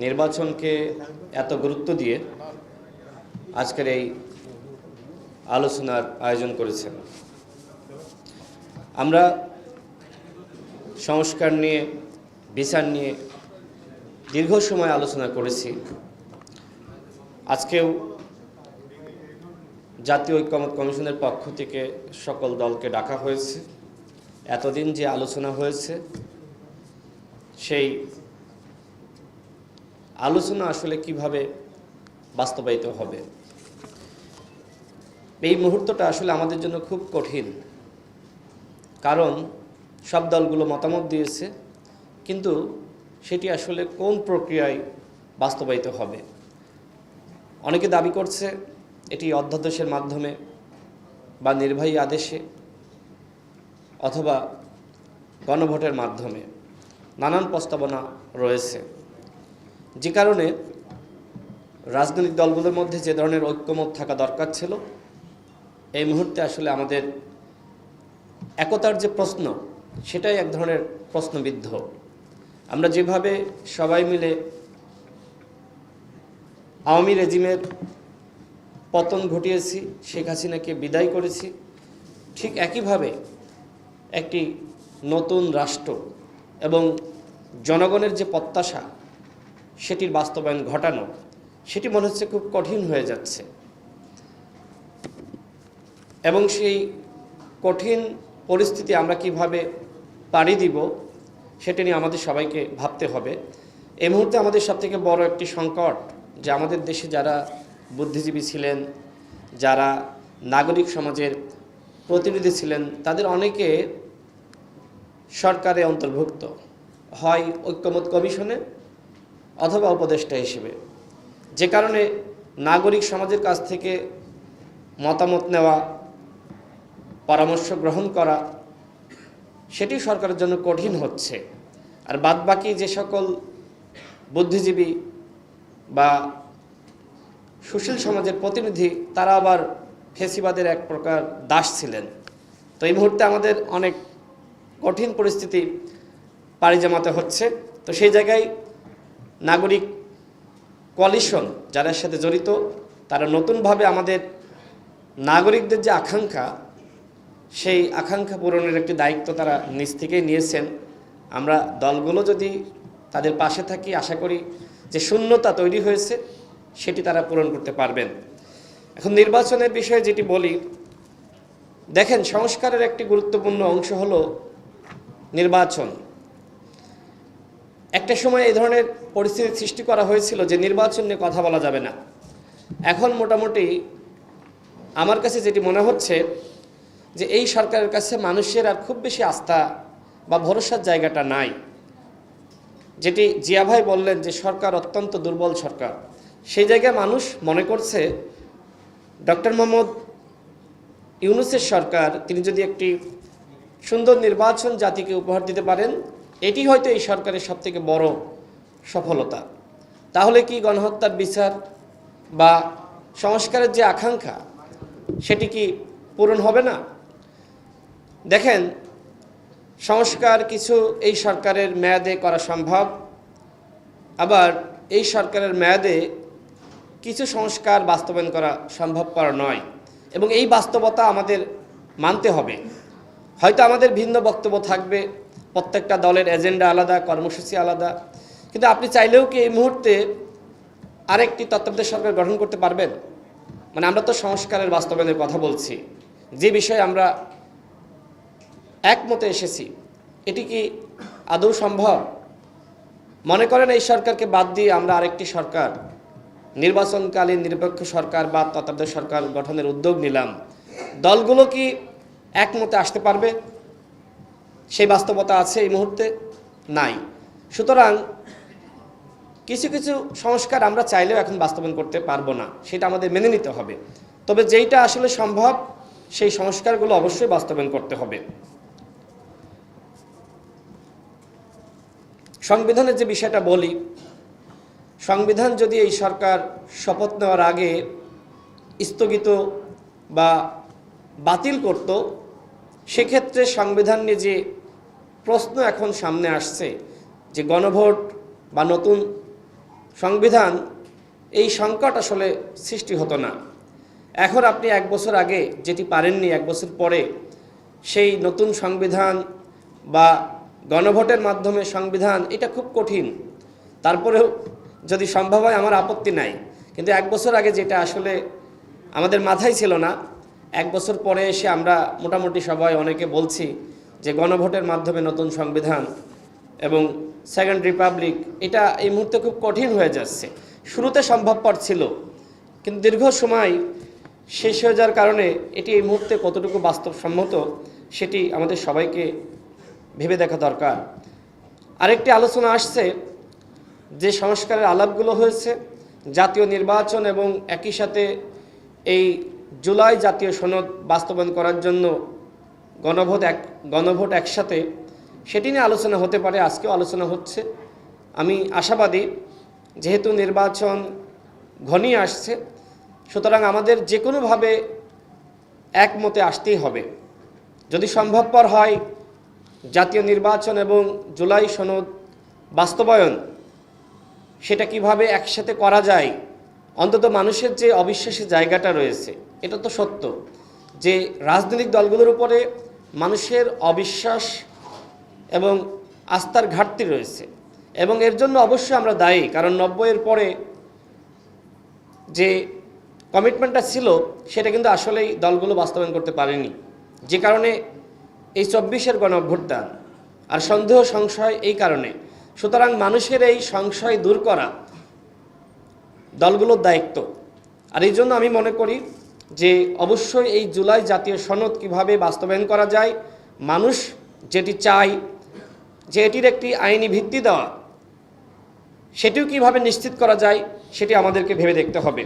নির্বাচনকে এত গুরুত্ব দিয়ে আজকের এই আলোচনার আয়োজন করেছেন। আমরা সংস্কার নিয়ে, বিচার নিয়ে দীর্ঘ সময় আলোচনা করেছি। আজকেও জাতীয় ঐক্যমত কমিশনের পক্ষ থেকে সকল দলকে ডাকা হয়েছে। এতদিন যে আলোচনা হয়েছে, সেই আলোচনা আসলে কীভাবে বাস্তবায়িত হবে? এই মুহূর্তটা আসলে আমাদের জন্য খুব কঠিন। কারণ সব দলগুলো মতামত দিয়েছে, কিন্তু সেটি আসলে কোন প্রক্রিয়ায় বাস্তবায়িত হবে? অনেকে দাবি করছে এটি অধ্যাদেশের মাধ্যমে বা নির্বাহী আদেশে অথবা গণভোটের মাধ্যমে। নানান প্রস্তাবনা রয়েছে। যে কারণে রাজনৈতিক দলগুলোর মধ্যে যে ধরনের ঐক্যমত থাকা দরকার ছিল, এই মুহূর্তে আসলে আমাদের একতার যে প্রশ্ন, সেটাই এক ধরনের প্রশ্নবিদ্ধ। আমরা যেভাবে সবাই মিলে আওয়ামী রেজিমের পতন ঘটিয়েছি, শেখ হাসিনাকে বিদায় করেছি, ঠিক একইভাবে একটি নতুন রাষ্ট্র এবং জনগণের যে প্রত্যাশা সেটির বাস্তবায়ন ঘটানো, সেটি মনে হচ্ছে খুব কঠিন হয়ে যাচ্ছে। এবং সেই কঠিন পরিস্থিতি আমরা কীভাবে পাড়ি দিব, সেটা নিয়ে আমাদের সবাইকে ভাবতে হবে। এই মুহূর্তে আমাদের সবথেকে বড় একটি সংকট যে আমাদের দেশে যারা বুদ্ধিজীবী ছিলেন, যারা নাগরিক সমাজের প্রতিনিধি ছিলেন, তাদের অনেকে সরকারে অন্তর্ভুক্ত। হয় ঐক্যমত কমিশনে অথবা উপদেষ্টা হিসেবে। যে কারণে নাগরিক সমাজের কাছ থেকে মতামত নেওয়া, পরামর্শ গ্রহণ করা, সেটি সরকারের জন্য কঠিন হচ্ছে। আর বাদবাকি যে সকল বুদ্ধিজীবী বা সুশীল সমাজের প্রতিনিধি, তারা আবার ফেসিবাদের এক প্রকার দাস ছিলেন। তো এই মুহূর্তে আমাদের অনেক কঠিন পরিস্থিতি পাড়ি জমাতে হচ্ছে। তো সেই জায়গায় নাগরিক কোয়ালিশন যারা সাথে জড়িত, তারা নতুনভাবে আমাদের নাগরিকদের যে আকাঙ্ক্ষা, সেই আকাঙ্ক্ষা পূরণের একটি দায়িত্ব তারা নিজ থেকেই নিয়েছেন। আমরা দলগুলো যদি তাদের পাশে থাকি, আশা করি যে শূন্যতা তৈরি হয়েছে, সেটি তারা পূরণ করতে পারবেন। এখন নির্বাচনের বিষয়ে যেটি বলি, দেখেন সংস্কারের একটি গুরুত্বপূর্ণ অংশ হলো নির্বাচন। একটা সময় এই ধরনের পরিস্থিতি সৃষ্টি করা হয়েছিল যে নির্বাচন নিয়ে কথা বলা যাবে না। এখন মোটামুটি আমার কাছে যেটি মনে হচ্ছে যে এই সরকারের কাছে মানুষের আর খুব বেশি আস্থা বা ভরসার জায়গাটা নাই। যেটি জিয়া ভাই বললেন যে সরকার অত্যন্ত দুর্বল সরকার। সেই জায়গায় মানুষ মনে করছে, ডক্টর মোহাম্মদ ইউনুসের সরকার, তিনি যদি একটি সুন্দর নির্বাচন জাতিকে উপহার দিতে পারেন এটি হয়তো এই সরকারের সবথেকে বড় সফলতা। তাহলে কি গণহত্যার বিচার বা সংস্কারের যে আকাঙ্ক্ষা, সেটি কি পূরণ হবে না? দেখেন, সংস্কার কিছু এই সরকারের মেয়াদে করা সম্ভব, আবার এই সরকারের মেয়াদে কিছু সংস্কার বাস্তবায়ন করা সম্ভবপর নয় এবং এই বাস্তবতা আমাদের মানতে হবে। হয়তো আমাদের ভিন্ন বক্তব্য থাকবে প্রত্যেকটা দলের এজেন্ডা আলাদা, কর্মসূচি আলাদা। কিন্তু আপনি চাইলেও কি এই মুহূর্তে আরেকটি তত্ত্বাবধায়ক সরকার গঠন করতে পারবেন? মানে আমরা তো সংস্কারের বাস্তবায়নের কথা বলছি। যে বিষয়ে আমরা একমতে এসেছি, এটি কি আদৌ সম্ভব? মনে করেন এই সরকারকে বাদ দিয়ে আমরা আরেকটি সরকার, নির্বাচনকালীন নিরপেক্ষ সরকার বা তত্ত্বাবধায়ক সরকার গঠনের উদ্যোগ নিলাম। দলগুলো কি একমতে আসতে পারবে? সেই বাস্তবতা আছে এই মুহূর্তে নাই। সুতরাং কিছু কিছু সংস্কার আমরা চাইলেও এখন বাস্তবায়ন করতে পারব না, সেটা আমাদের মেনে নিতে হবে। তবে যেইটা আসলে সম্ভব, সেই সংস্কারগুলো অবশ্যই বাস্তবায়ন করতে হবে। সংবিধানের যে বিষয়টা বলি, সংবিধান যদি এই সরকার শপথ নেওয়ার আগে স্থগিত বা বাতিল করত, সেক্ষেত্রে সংবিধান নিয়ে যে প্রশ্ন এখন সামনে আসছে যে গণভোট বা নতুন সংবিধান, এই সংকট আসলে সৃষ্টি হতো না। এখন আপনি এক বছর আগে যেটি পারেননি, এক বছর পরে সেই নতুন সংবিধান বা গণভোটের মাধ্যমে সংবিধান, এটা খুব কঠিন। তারপরেও যদি সম্ভব হয়, আমার আপত্তি নাই। কিন্তু এক বছর আগে যেটা আসলে আমাদের মাথায় ছিল না, এক বছর পরে এসে আমরা মোটামুটি সবাই অনেকে বলছি যে গণভোটের মাধ্যমে নতুন সংবিধান এবং সেকেন্ড রিপাবলিক এটা এই মুহূর্তে খুব কঠিন হয়ে যাচ্ছে। শুরুতে সম্ভবপর ছিল, কিন্তু দীর্ঘ সময় শেষ হয়ে যাওয়ার কারণে এটি এই মুহূর্তে কতটুকু বাস্তবসম্মত সেটি আমাদের সবাইকে ভেবে দেখা দরকার। আরেকটি আলোচনা আসছে, যে সংস্কারের আলাপগুলো হয়েছে, জাতীয় নির্বাচন এবং একই সাথে এই জুলাই জাতীয় সনদ বাস্তবায়ন করার জন্য গণভোট এক, গণভোট একসাথে, সেটি নিয়ে আলোচনা হতে পারে, আজকেও আলোচনা হচ্ছে। আমি আশাবাদী, যেহেতু নির্বাচন ঘনিয়ে আসছে, সুতরাং আমাদের যে কোনোভাবে একমতে আসতেই হবে। যদি সম্ভবপর হয়, জাতীয় নির্বাচন এবং জুলাই সনদ বাস্তবায়ন, সেটা কীভাবে একসাথে করা যায়, অন্তত মানুষের যে অবিশ্বাসী জায়গাটা রয়েছে, এটা তো সত্য যে রাজনৈতিক দলগুলোর উপরে মানুষের অবিশ্বাস এবং আস্থার ঘাটতি রয়েছে। এবং এর জন্য অবশ্যই আমরা দায়ী, কারণ নব্বইয়ের পরে যে কমিটমেন্টটা ছিল, সেটা কিন্তু আসলেই দলগুলো বাস্তবায়ন করতে পারেনি। যে কারণে এই চব্বিশের গণ অভ্যুত্থান আর সন্দেহ সংশয় এই কারণে। সুতরাং মানুষের এই সংশয় দূর করা দলগুলোর দায়িত্ব। আর এই জন্য আমি মনে করি যে অবশ্যই এই জুলাই জাতীয় সনদ কীভাবে বাস্তবায়ন করা যায়, মানুষ যেটি চায় যে এটির একটি আইনি ভিত্তি দেওয়া, সেটিও কীভাবে নিশ্চিত করা যায়, সেটি আমাদেরকে ভেবে দেখতে হবে।